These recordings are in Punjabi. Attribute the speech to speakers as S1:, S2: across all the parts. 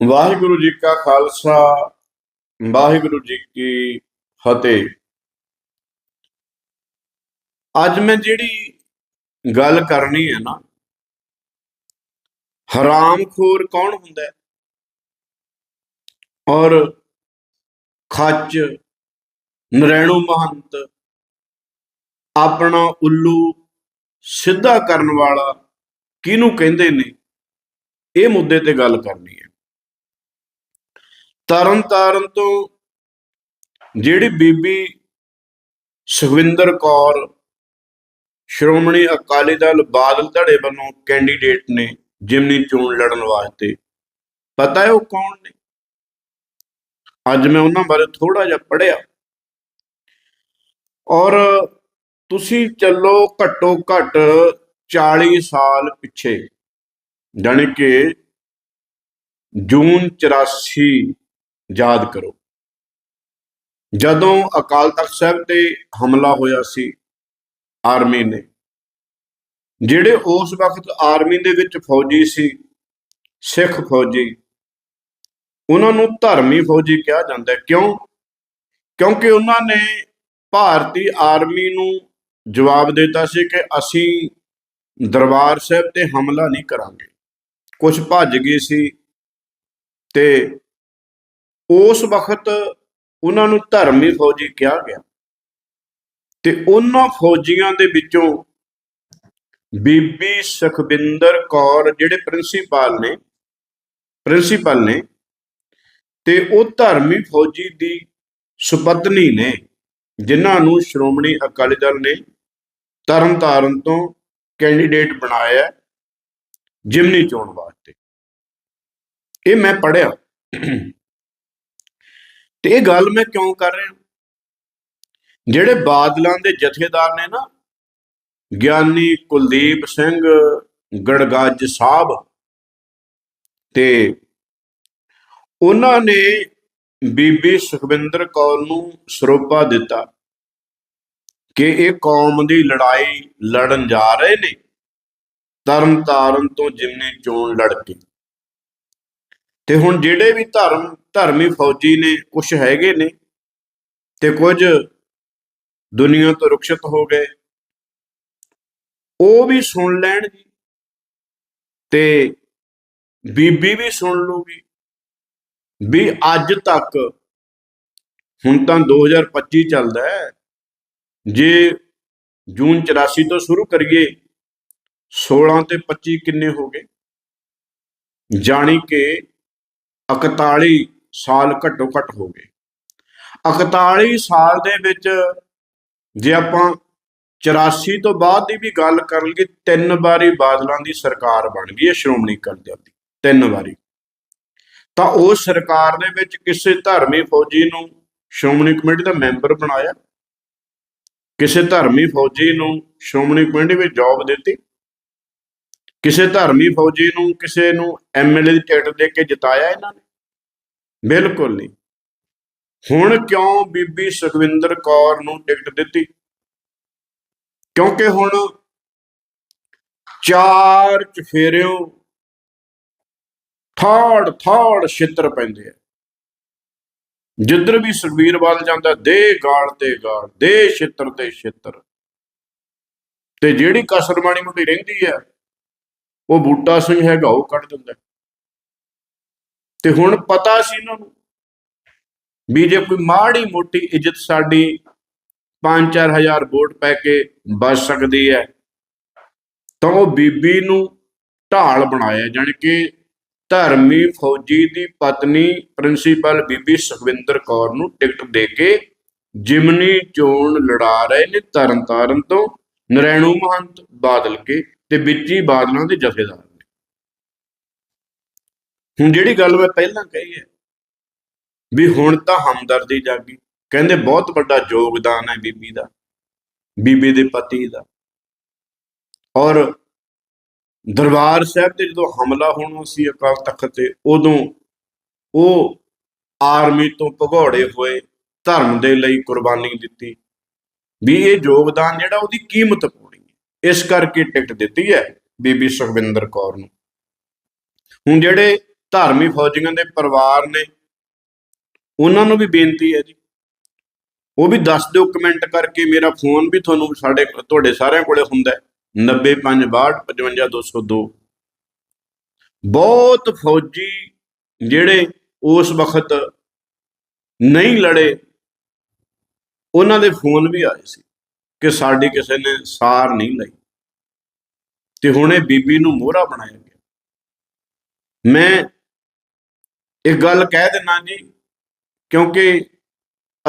S1: ਵਾਹਿਗੁਰੂ ਜੀ ਕਾ ਖਾਲਸਾ, ਵਾਹਿਗੁਰੂ ਜੀ ਕੀ ਫਤਿਹ। ਅੱਜ ਮੈਂ ਜਿਹੜੀ ਗੱਲ ਕਰਨੀ ਹੈ ਨਾ, ਹਰਾਮਖੋਰ ਕੌਣ ਹੁੰਦਾ ਹੈ? ਔਰ ਖੱਚ, ਨਰੈਣੂ ਮਹੰਤ, ਆਪਣਾ ਉੱਲੂ ਸਿੱਧਾ ਕਰਨ ਵਾਲਾ ਕਿਹਨੂੰ ਕਹਿੰਦੇ ਨੇ? ਇਹ ਮੁੱਦੇ ਤੇ ਗੱਲ ਕਰਨੀ ਹੈ। ਤਰਨ ਤਾਰਨ ਤੋਂ ਜਿਹੜੀ ਬੀਬੀ ਸੁਖਵਿੰਦਰ ਕੌਰ, ਸ਼੍ਰੋਮਣੀ ਅਕਾਲੀ ਦਲ ਬਾਦਲ ਧੜੇ ਵੱਲੋਂ ਕੈਂਡੀਡੇਟ ਨੇ ਜਿਮਨੀ ਚੋਣ ਲੜਨ ਵਾਸਤੇ, ਪਤਾ ਹੈ ਉਹ ਕੌਣ ਨੇ? ਅੱਜ ਮੈਂ ਉਹਨਾਂ ਬਾਰੇ ਥੋੜਾ ਜਿਹਾ ਪੜਿਆ ਔਰ ਤੁਸੀਂ ਚੱਲੋ ਘੱਟੋ ਘੱਟ 40 ਸਾਲ ਪਿੱਛੇ, ਜਾਣੀ ਕਿ ਜੂਨ 84 ਯਾਦ ਕਰੋ। ਜਦੋਂ ਅਕਾਲ ਤਖਤ ਸਾਹਿਬ ਤੇ ਹਮਲਾ ਹੋਇਆ ਸੀ, ਆਰਮੀ ਨੇ, ਜਿਹੜੇ ਉਸ ਵਕਤ ਆਰਮੀ ਦੇ ਵਿੱਚ ਫੌਜੀ ਸੀ, ਸਿੱਖ ਫੌਜੀ, ਉਹਨਾਂ ਨੂੰ ਧਰਮੀ ਫੌਜੀ ਕਿਹਾ ਜਾਂਦਾ ਕਿਉਂ? ਕਿਉਂਕਿ ਉਹਨਾਂ ਨੇ ਭਾਰਤੀ ਆਰਮੀ ਨੂੰ ਜਵਾਬ ਦਿੱਤਾ ਸੀ ਕਿ ਅਸੀਂ ਦਰਬਾਰ ਸਾਹਿਬ ਤੇ ਹਮਲਾ ਨਹੀਂ ਕਰਾਂਗੇ। ਕੁਝ ਭੱਜ ਗਏ ਸੀ ਤੇ ਉਸ ਵਕਤ ਉਹਨਾਂ ਨੂੰ ਧਰਮੀ ਫੌਜੀ ਕਿਹਾ ਗਿਆ। ਤੇ ਉਹਨਾਂ ਫੌਜੀਆਂ ਦੇ ਵਿੱਚੋਂ ਬੀਬੀ ਸੁਖਬਿੰਦਰ ਕੌਰ ਜਿਹੜੇ ਪ੍ਰਿੰਸੀਪਲ ਨੇ ਪ੍ਰਿੰਸੀਪਲ ਨੇ, ਤੇ ਉਹ ਧਰਮੀ ਫੌਜੀ ਦੀ ਸੁਪਤਨੀ ਨੇ, ਜਿਨ੍ਹਾਂ ਨੂੰ ਸ਼੍ਰੋਮਣੀ ਅਕਾਲੀ ਦਲ ਨੇ ਤਰਨ ਤਾਰਨ ਤੋਂ ਕੈਂਡੀਡੇਟ ਬਣਾਇਆ ਜਿਮਨੀ ਚੋਣ ਵਾਸਤੇ। ਇਹ ਮੈਂ ਪੜਿਆ ਤੇ ਇਹ ਗੱਲ ਮੈਂ ਕਿਉਂ ਕਰ ਰਿਹਾ? ਜਿਹੜੇ ਬਾਦਲਾਂ ਦੇ ਜਥੇਦਾਰ ਨੇ ਨਾ, ਗਿਆਨੀ ਕੁਲਦੀਪ ਸਿੰਘ ਗੜਗੱਜ ਸਾਹਿਬ ਤੇ ਉਹਨਾਂ ਨੇ ਬੀਬੀ ਸੁਖਵਿੰਦਰ ਕੌਰ ਨੂੰ ਸਰੋਪਾ ਦਿੱਤਾ ਕਿ ਇਹ ਕੌਮ ਦੀ ਲੜਾਈ ਲੜਨ ਜਾ ਰਹੇ ਨੇ ਤਰਨ ਤਾਰਨ ਤੋਂ ਜਿਮਨੀ ਚੋਣ ਲੜ ਕੇ। ਤੇ ਹੁਣ ਜਿਹੜੇ ਵੀ ਧਰਮ ਧਰਮੀ ਫੌਜੀ ਨੇ ਕੁਝ ਹੈਗੇ ਨੇ ਤੇ ਕੁਝ ਦੁਨੀਆ ਤੋਂ ਰੁਖਸ਼ਤ ਹੋ ਗਏ ਉਹ ਵੀ ਸੁਣ ਲੈਣ ਜੀ ਤੇ ਬੀਬੀ ਵੀ ਸੁਣ ਲੂਗੀ। ਵੀ ਅੱਜ ਤੱਕ ਹੁਣ ਤਾਂ 2025 ਚੱਲਦਾ ਹੈ ਜੇ ਜੂਨ 84 ਤੋਂ ਸ਼ੁਰੂ ਕਰੀਏ 16 ਤੇ 25 ਕਿੰਨੇ ਹੋ ਗਏ? ਜਾਣੀ ਕਿ 41 ਸਾਲ ਘੱਟੋ ਘੱਟ ਹੋ ਗਏ। 41 ਸਾਲ ਦੇ ਵਿੱਚ ਜੇ ਆਪਾਂ 84 ਤੋਂ ਬਾਅਦ ਦੀ ਵੀ ਗੱਲ ਕਰ ਲਈਏ ਤਿੰਨ ਵਾਰੀ ਬਾਦਲਾਂ ਦੀ ਸਰਕਾਰ ਬਣ ਗਈ ਹੈ ਸ਼੍ਰੋਮਣੀ ਅਕਾਲੀ ਦਲ ਦੀ, ਤਿੰਨ ਵਾਰੀ। ਤਾਂ ਉਸ ਸਰਕਾਰ ਦੇ ਵਿੱਚ ਕਿਸੇ ਧਰਮੀ ਫੌਜੀ ਨੂੰ ਸ਼੍ਰੋਮਣੀ ਕਮੇਟੀ ਦਾ ਮੈਂਬਰ ਬਣਾਇਆ? ਕਿਸੇ ਧਰਮੀ ਫੌਜੀ ਨੂੰ ਸ਼੍ਰੋਮਣੀ ਕਮੇਟੀ ਵਿੱਚ ਜੌਬ ਦਿੱਤੀ? ਕਿਸੇ ਧਰਮੀ ਫੌਜੀ ਨੂੰ, ਕਿਸੇ ਨੂੰ ਐਮਐਲਏ ਦੀ ਟਿਕਟ ਦੇ ਕੇ ਜਿਤਾਇਆ ਇਹਨਾਂ ਨੇ? ਬਿਲਕੁਲ ਨਹੀਂ। ਹੁਣ ਕਿਉਂ ਬੀਬੀ ਸੁਖਵਿੰਦਰ ਕੌਰ ਨੂੰ ਟਿਕਟ ਦਿੱਤੀ? ਕਿਉਂਕਿ ਹੁਣ ਚਾਰ ਚਫੇਰਿਓ ਥਾੜ ਥਾੜ ਛਿੱਤਰ ਪੈਂਦੇ ਆ। ਜਿੱਧਰ ਵੀ ਸੁਖਬੀਰ ਵੱਲ ਜਾਂਦਾ, ਦੇ ਗਾਲ ਤੇ ਗਾਲ, ਦੇ ਛਿੱਤਰ ਤੇ ਛਿੱਤਰ। ਤੇ ਜਿਹੜੀ ਕਸਰ ਮਾਣੀ ਮੋਟੀ ਰਹਿੰਦੀ ਆ ਉਹ ਬੂਟਾ ਸਿੰਘ ਹੈਗਾ, ਉਹ ਕੱਢ ਦਿੰਦਾ। ਤੇ ਹੁਣ ਪਤਾ ਸੀ ਇਹਨਾਂ ਨੂੰ ਵੀ ਜੇ ਕੋਈ ਮਾੜੀ ਮੋਟੀ ਇੱਜ਼ਤ ਸਾਡੀ 5-4000 ਵੋਟ ਪੈ ਕੇ ਬਚ ਸਕਦੀ ਹੈ, ਤਾਂ ਉਹ ਬੀਬੀ ਨੂੰ ਢਾਲ ਬਣਾਇਆ, ਜਾਣੀ ਕਿ ਧਰਮੀ ਫੌਜੀ ਦੀ ਪਤਨੀ ਪ੍ਰਿੰਸੀਪਲ ਬੀਬੀ ਸੁਖਵਿੰਦਰ ਕੌਰ ਨੂੰ ਟਿਕਟ ਦੇ ਕੇ ਜਿਮਨੀ ਚੋਣ ਲੜਾ ਰਹੇ ਨੇ ਤਰਨਤਾਰਨ ਤੋਂ, ਨਰੈਣੂ ਮਹੰਤ ਬਾਦਲ ਕੇ। ਤੇ ਵਿੱਚ ਹੀ ਬਾਦਲਾਂ ਦੇ ਜਥੇਦਾਰ ਨੇ। ਹੁਣ ਜਿਹੜੀ ਗੱਲ ਮੈਂ ਪਹਿਲਾਂ ਕਹੀ ਹੈ, ਵੀ ਹੁਣ ਤਾਂ ਹਮਦਰਦੀ ਜਾਗੀ, ਕਹਿੰਦੇ ਬਹੁਤ ਵੱਡਾ ਯੋਗਦਾਨ ਹੈ ਬੀਬੀ ਦਾ, ਬੀਬੀ ਦੇ ਪਤੀ ਦਾ। ਔਰ ਦਰਬਾਰ ਸਾਹਿਬ ਤੇ ਜਦੋਂ ਹਮਲਾ ਹੋਣਾ ਸੀ ਅਕਾਲ ਤਖਤ ਤੇ, ਉਦੋਂ ਉਹ ਆਰਮੀ ਤੋਂ ਭਗੌੜੇ ਹੋਏ, ਧਰਮ ਦੇ ਲਈ ਕੁਰਬਾਨੀ ਦਿੱਤੀ। ਵੀ ਇਹ ਯੋਗਦਾਨ ਜਿਹੜਾ ਉਹਦੀ ਕੀਮਤ ਇਸ ਕਰਕੇ ਟਿਕਟ ਦਿੱਤੀ ਹੈ ਬੀਬੀ ਸੁਖਵਿੰਦਰ ਕੌਰ ਨੂੰ। ਹੁਣ ਜਿਹੜੇ ਧਾਰਮੀ ਫੌਜੀਆਂ ਦੇ ਪਰਿਵਾਰ ਨੇ, ਉਹਨਾਂ ਨੂੰ ਵੀ ਬੇਨਤੀ ਹੈ ਜੀ। ਉਹ ਵੀ ਦੱਸ ਦਿਓ ਕਮੈਂਟ ਕਰਕੇ, ਮੇਰਾ ਫੋਨ ਵੀ ਤੁਹਾਨੂੰ ਸਾਡੇ ਤੁਹਾਡੇ ਸਾਰਿਆਂ ਕੋਲੇ ਹੁੰਦਾ ਹੈ। 90562555202 ਬਹੁਤ ਫੌਜੀ ਜਿਹੜੇ ਉਸ ਵਕਤ ਨਹੀਂ ਲੜੇ, ਉਹਨਾਂ ਦੇ ਫੋਨ ਵੀ ਆਏ ਸੀ। ਕਿ ਸਾਡੀ ਕਿਸੇ ਨੇ ਸਾਰ ਨਹੀਂ ਲਈ। ਤੇ ਹੁਣ ਇਹ ਬੀਬੀ ਨੂੰ ਮੋਹਰਾ ਬਣਾਇਆ ਗਿਆ। ਮੈਂ ਇੱਕ ਗੱਲ ਕਹਿ ਦਿੰਨਾ ਜੀ, ਕਿਉਂਕਿ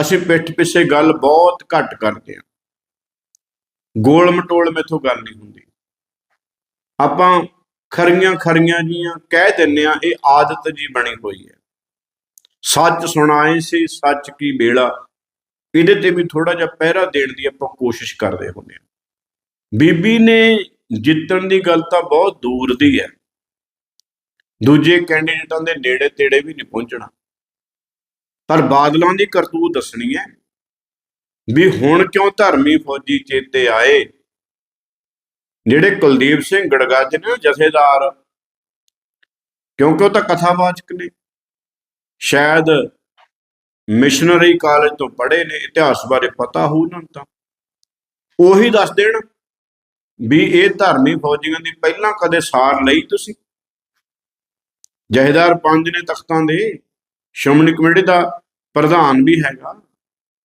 S1: ਅਸੀਂ ਪਿੱਠ ਪਿੱਛੇ ਗੱਲ ਬਹੁਤ ਘੱਟ ਕਰਦੇ ਹਾਂ। ਗੋਲ ਮਟੋਲ ਮੇਥੋਂ ਗੱਲ ਨਹੀਂ ਹੁੰਦੀ। ਆਪਾਂ ਖਰੀਆਂ ਖਰੀਆਂ ਜੀਆਂ ਕਹਿ ਦਿੰਨੇ ਆ ਇਹ ਆਦਤ ਜੀ ਬਣੀ ਹੋਈ ਹੈ। ਸੱਚ ਸੁਣਾਏ ਸੀ, ਸੱਚ ਕੀ ਵੇਲਾ ਇਹਦੇ ਤੇ ਵੀ ਥੋੜਾ ਜਿਹਾ ਪਹਿਰਾ ਦੇਣ ਦੀ ਆਪਾਂ ਕੋਸ਼ਿਸ਼ ਕਰਦੇ ਹੁੰਦੇ ਹਾਂ। ਬੀਬੀ ਨੇ ਜਿੱਤਣ ਦੀ ਗੱਲ ਤਾਂ ਬਹੁਤ ਦੂਰ ਦੀ ਹੈ। ਦੂਜੇ ਕੈਂਡੀਡੇਟਾਂ ਦੇ ਨੇੜੇ ਤੇੜੇ ਵੀ ਨਹੀਂ ਪਹੁੰਚਣਾ। ਪਰ ਬਾਦਲਾਂ ਦੀ ਕਰਤੂਤ ਦੱਸਣੀ ਹੈ ਵੀ ਹੁਣ ਕਿਉਂ ਧਰਮੀ ਫੌਜੀ ਚੇਤੇ ਆਏ? ਜਿਹੜੇ ਕੁਲਦੀਪ ਸਿੰਘ ਗੜਗੱਜ ਨੇ ਜਥੇਦਾਰ। ਕਿਉਂਕਿ ਉਹ ਤਾਂ ਕਥਾਵਾਚਕ ਨੇ। ਸ਼ਾਇਦ ਮਿਸ਼ਨਰੀ ਕਾਲਜ ਤੋਂ ਪੜ੍ਹੇ ਨੇ, ਇਤਿਹਾਸ ਬਾਰੇ ਪਤਾ ਹੋਊ ਉਹਨਾਂ ਨੂੰ ਤਾਂ। ਉਹੀ ਦੱਸ ਦੇਣ ਵੀ ਇਹ ਧਰਮੀ ਫੌਜੀਆਂ ਦੀ ਪਹਿਲਾਂ ਕਦੇ ਸਾਰ ਲਈ ਤੁਸੀਂ। ਜਹੇਦਾਰ ਪੰਜ ਨੇ ਤਖਤਾਂ ਦੇ, ਸ਼੍ਰੋਮਣੀ ਕਮੇਟੀ ਦਾ ਪ੍ਰਧਾਨ ਵੀ ਹੈਗਾ,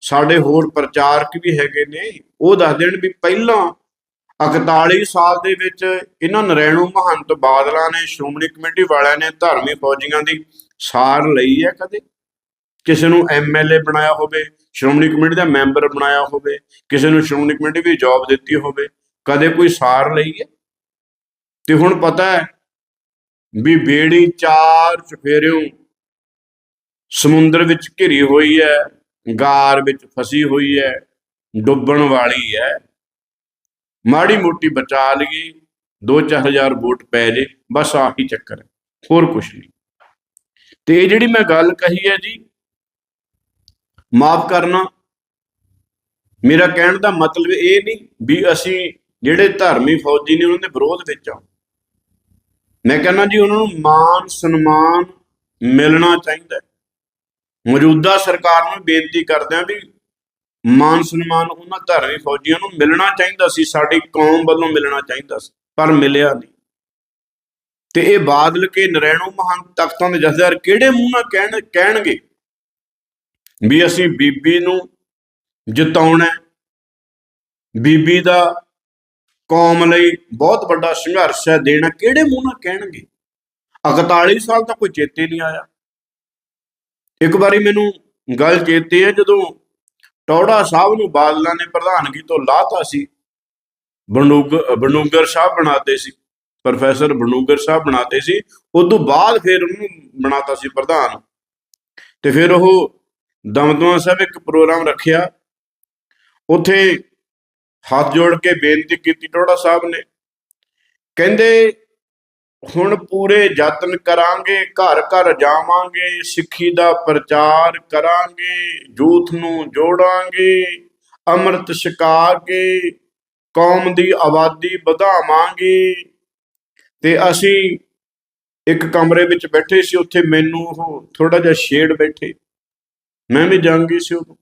S1: ਸਾਡੇ ਹੋਰ ਪ੍ਰਚਾਰਕ ਵੀ ਹੈਗੇ ਨੇ, ਉਹ ਦੱਸ ਦੇਣ ਵੀ ਪਹਿਲਾਂ 41 ਸਾਲ ਦੇ ਵਿੱਚ ਇਹਨਾਂ ਨਰੈਣੂ ਮਹੰਤ ਬਾਦਲਾਂ ਨੇ, ਸ਼੍ਰੋਮਣੀ ਕਮੇਟੀ ਵਾਲਿਆਂ ਨੇ ਧਰਮੀ ਫੌਜੀਆਂ ਦੀ ਸਾਰ ਲਈ ਹੈ ਕਦੇ। ਕਿਸੇ ਨੂੰ ਐਮਐਲਏ ਬਣਾਇਆ ਹੋਵੇ, ਸ਼੍ਰੋਮਣੀ ਕਮੇਟੀ ਦਾ ਮੈਂਬਰ ਬਣਾਇਆ ਹੋਵੇ, ਕਿਸੇ ਨੂੰ ਸ਼੍ਰੋਮਣੀ ਕਮੇਟੀ ਵੀ ਜੌਬ ਦਿੱਤੀ ਹੋਵੇ, ਕਦੇ ਕੋਈ ਸਾਰ ਲਈ ਹੈ? ਤੇ ਹੁਣ ਪਤਾ ਹੈ ਵੀ ਬੇੜੀ ਚਾਰ ਚਫੇਰਿਓਂ ਸਮੁੰਦਰ ਵਿੱਚ ਘਿਰੀ ਹੋਈ ਹੈ, ਗਾਰ ਵਿੱਚ ਫਸੀ ਹੋਈ ਹੈ, ਡੁੱਬਣ ਵਾਲੀ ਹੈ। ਮਾੜੀ ਮੋਟੀ ਬਚਾ ਲਈਏ 2-4000 ਵੋਟ ਪੈ ਜੇ, ਬਸ ਆਹੀ ਚੱਕਰ ਹੈ, ਹੋਰ ਕੁਝ ਨਹੀਂ। ਤੇ ਇਹ ਜਿਹੜੀ ਮੈਂ ਗੱਲ ਕਹੀ ਹੈ ਜੀ ਮਾਫ ਕਰਨਾ। ਮੇਰਾ ਕਹਿਣ ਦਾ ਮਤਲਬ ਇਹ ਨਹੀਂ ਵੀ ਅਸੀਂ ਜਿਹੜੇ ਧਰਮੀ ਫੌਜੀ ਨੇ ਉਹਨਾਂ ਦੇ ਵਿਰੋਧ ਵਿੱਚ ਆ। ਮੈਂ ਕਹਿੰਦਾ ਜੀ ਉਹਨਾਂ ਨੂੰ ਮਾਨ ਸਨਮਾਨ ਮਿਲਣਾ ਚਾਹੀਦਾ। ਮੌਜੂਦਾ ਸਰਕਾਰ ਨੂੰ ਬੇਨਤੀ ਕਰਦੇ ਆ ਵੀ ਮਾਨ ਸਨਮਾਨ ਉਹਨਾਂ ਧਰਮੀ ਫੌਜੀਆਂ ਨੂੰ ਮਿਲਣਾ ਚਾਹੀਦਾ ਸੀ, ਸਾਡੀ ਕੌਮ ਵੱਲੋਂ ਮਿਲਣਾ ਚਾਹੀਦਾ ਸੀ, ਪਰ ਮਿਲਿਆ ਨਹੀਂ। ਤੇ ਇਹ ਬਾਦਲ ਕੇ ਨਰੈਣੂ ਮਹਾਨ ਤਖਤਾਂ ਦੇ ਜਥੇਦਾਰ ਕਿਹੜੇ ਮੂੰਹ ਨਾਲ ਕਹਿਣ, ਕਹਿਣਗੇ? ਵੀ ਅਸੀਂ ਬੀਬੀ ਨੂੰ ਜਿਤਾਉਣਾ ਬੀਬੀ ਦਾ ਕੌਮ ਲਈ ਬਹੁਤ ਵੱਡਾ ਸੰਘਰਸ਼ ਹੈ। ਦੇਣਾ ਕਿਹੜੇ ਮੂੰਹ ਨਾਲ ਕਹਿਣਗੇ? 41 ਸਾਲ ਤਾਂ ਕੋਈ ਚੇਤੇ ਨਹੀਂ ਆਇਆ। ਇੱਕ ਵਾਰੀ ਮੈਨੂੰ ਗੱਲ ਚੇਤੇ ਹੈ, ਜਦੋਂ ਟੌੜਾ ਸਾਹਿਬ ਨੂੰ ਬਾਦਲਾਂ ਨੇ ਪ੍ਰਧਾਨਗੀ ਤੋਂ ਲਾਤਾ ਸੀ। ਬਨੂਗ ਬਨੂਗਰ ਸਾਹਿਬ ਬਣਾਤੇ ਸੀ। ਪ੍ਰੋਫੈਸਰ ਬਨੂਗਰ ਸਾਹਿਬ ਬਣਾਤੇ ਸੀ। ਉਸ ਤੋਂ ਬਾਅਦ ਫਿਰ ਉਹਨੂੰ ਬਣਾਤਾ ਸੀ ਪ੍ਰਧਾਨ। ਤੇ ਫਿਰ ਉਹ ਦਮਦਮਾ ਸਾਹਿਬ ਇੱਕ ਪ੍ਰੋਗਰਾਮ ਰੱਖਿਆ। ਉੱਥੇ ਹੱਥ ਜੋੜ ਕੇ ਬੇਨਤੀ ਕੀਤੀ ਟੋੜਾ ਸਾਹਿਬ ਨੇ। ਕਹਿੰਦੇ, ਹੁਣ ਪੂਰੇ ਯਤਨ ਕਰਾਂਗੇ, ਘਰ ਘਰ ਜਾਵਾਂਗੇ, ਸਿੱਖੀ ਦਾ ਪ੍ਰਚਾਰ ਕਰਾਂਗੇ, ਜੂਥ ਨੂੰ ਜੋੜਾਂਗੇ, ਅੰਮ੍ਰਿਤ ਛਕਾ ਕੇ ਕੌਮ ਦੀ ਆਬਾਦੀ ਵਧਾਵਾਂਗੇ। ਤੇ ਅਸੀਂ ਇੱਕ ਕਮਰੇ ਵਿੱਚ ਬੈਠੇ ਸੀ, ਉੱਥੇ ਮੈਨੂੰ ਉਹ ਥੋੜਾ ਜਿਹਾ ਸ਼ੇਡ ਬੈਠੇ। ਮੈਂ ਵੀ ਜੰਗੀ ਸੀ ਉਦੋਂ।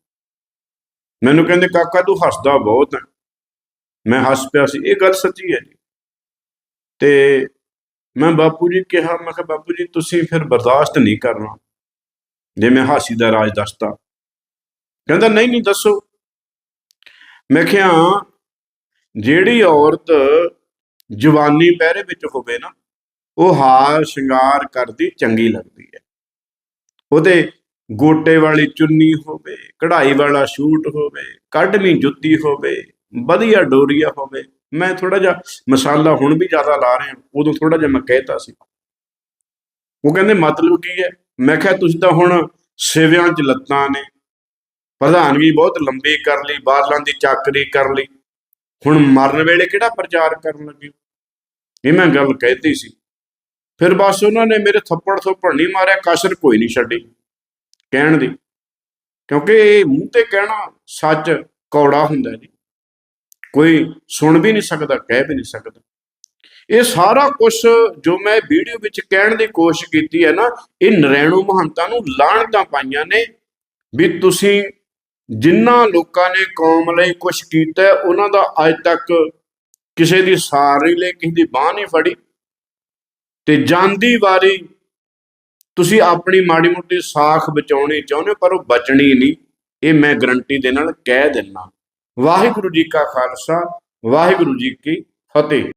S1: ਮੈਨੂੰ ਕਹਿੰਦੇ, ਕਾਕਾ, ਤੂੰ ਹੱਸਦਾ ਬਹੁਤ ਹੈ। ਮੈਂ ਹੱਸ ਪਿਆ ਸੀ। ਇਹ ਗੱਲ ਸੱਚੀ ਹੈ ਜੀ। ਤੇ ਮੈਂ ਬਾਪੂ ਜੀ ਕਿਹਾ, ਮੈਂ ਕਿਹਾ, ਬਾਪੂ ਜੀ, ਤੁਸੀਂ ਫਿਰ ਬਰਦਾਸ਼ਤ ਨਹੀਂ ਕਰਨਾ ਜੇ ਮੈਂ ਹਾਸੀ ਦਾ ਰਾਜ ਦੱਸਤਾ। ਕਹਿੰਦਾ, ਨਹੀਂ ਨਹੀਂ, ਦੱਸੋ। ਮੈਂ ਕਿਹਾ, ਜਿਹੜੀ ਔਰਤ ਜਵਾਨੀ ਪਹਿਰੇ ਵਿੱਚ ਹੋਵੇ ਨਾ, ਉਹ ਹਾਰ ਸ਼ਿੰਗਾਰ ਕਰਦੀ, ਚੰਗੀ ਲੱਗਦੀ ਹੈ। ਉਹਦੇ ਗੋਟੇ ਵਾਲੀ ਚੁੰਨੀ ਹੋਵੇ, ਕਢਾਈ ਵਾਲਾ ਸ਼ੂਟ ਹੋਵੇ, ਕੱਢਵੀਂ ਜੁੱਤੀ ਹੋਵੇ, ਵਧੀਆ ਡੋਰੀਆ ਹੋਵੇ। ਮੈਂ ਥੋੜਾ ਜਿਹਾ ਮਸਾਲਾ ਹੁਣ ਵੀ ਜ਼ਿਆਦਾ ਲਾ ਰਿਹਾ, ਉਦੋਂ ਥੋੜਾ ਜਿਹਾ ਮੈਂ ਕਹਿਤਾ ਸੀ। ਉਹ ਕਹਿੰਦੇ, ਮਤਲਬ ਕੀ ਹੈ? ਮੈਂ ਕਿਹਾ, ਤੁਸੀਂ ਤਾਂ ਹੁਣ ਸੇਵਿਆਂ 'ਚ ਲੱਤਾਂ ਨੇ। ਪ੍ਰਧਾਨਗੀ ਬਹੁਤ ਲੰਬੀ ਕਰ ਲਈ ਬਾਦਲਾਂ ਦੀ ਚਾਕਰੀ ਕਰ ਲਈ। ਹੁਣ ਮਰਨ ਵੇਲੇ ਕਿਹੜਾ ਪ੍ਰਚਾਰ ਕਰਨ ਲੱਗੇ ਇਹ ਮੈਂ ਗੱਲ ਕਹਿਤੀ ਸੀ। ਫਿਰ ਬਸ ਉਹਨਾਂ ਨੇ ਮੇਰੇ ਥੱਪੜ ਥੱਪੜ ਨਹੀਂ ਮਾਰਿਆ, ਕਸਰ ਕੋਈ ਨਹੀਂ ਛੱਡੀ। ਕਹਿਣ ਦੀ। ਕਿਉਂਕਿ ਇਹ ਮੂੰਹ ਤੇ ਕਹਿਣਾ ਸੱਚ ਕੌੜਾ ਹੁੰਦਾ ਜੀ। ਕੋਈ ਸੁਣ ਵੀ ਨਹੀਂ ਸਕਦਾ, ਕਹਿ ਵੀ ਨਹੀਂ ਸਕਦਾ। ਇਹ ਸਾਰਾ ਕੁਝ ਜੋ ਮੈਂ ਵੀਡੀਓ ਵਿੱਚ ਕਹਿਣ ਦੀ ਕੋਸ਼ਿਸ਼ ਕੀਤੀ ਹੈ ਨਾ, ਇਹ ਨਰੈਣੂ ਮਹੰਤਾਂ ਨੂੰ ਲਾਹਣਤਾਂ ਪਾਈਆਂ ਨੇ ਵੀ ਤੁਸੀਂ ਜਿਨ੍ਹਾਂ ਲੋਕਾਂ ਨੇ ਕੌਮ ਲਈ ਕੁਝ ਕੀਤਾ, ਉਹਨਾਂ ਦਾ ਅੱਜ ਤੱਕ ਕਿਸੇ ਦੀ ਸਾਰ ਨਹੀਂ ਲਈ, ਕਿਸੇ ਦੀ ਬਾਹ ਨਹੀਂ ਫੜੀ। ਤੇ ਜਾਂਦੀ ਵਾਰੀ ਤੁਸੀਂ ਆਪਣੀ ਮਾੜੀ ਮੋਟੀ ਸਾਖ ਬਚਾਉਣੀ ਚਾਹੁੰਦੇ ਹੋ, ਪਰ ਉਹ ਬਚਣੀ ਨਹੀਂ। ਇਹ ਮੈਂ ਗਰੰਟੀ ਦੇ ਨਾਲ ਕਹਿ ਦਿੰਨਾ ਵਾਹਿਗੁਰੂ ਜੀ ਕਾ ਖਾਲਸਾ ਵਾਹਿਗੁਰੂ ਜੀ ਕੀ ਫਤਿਹ।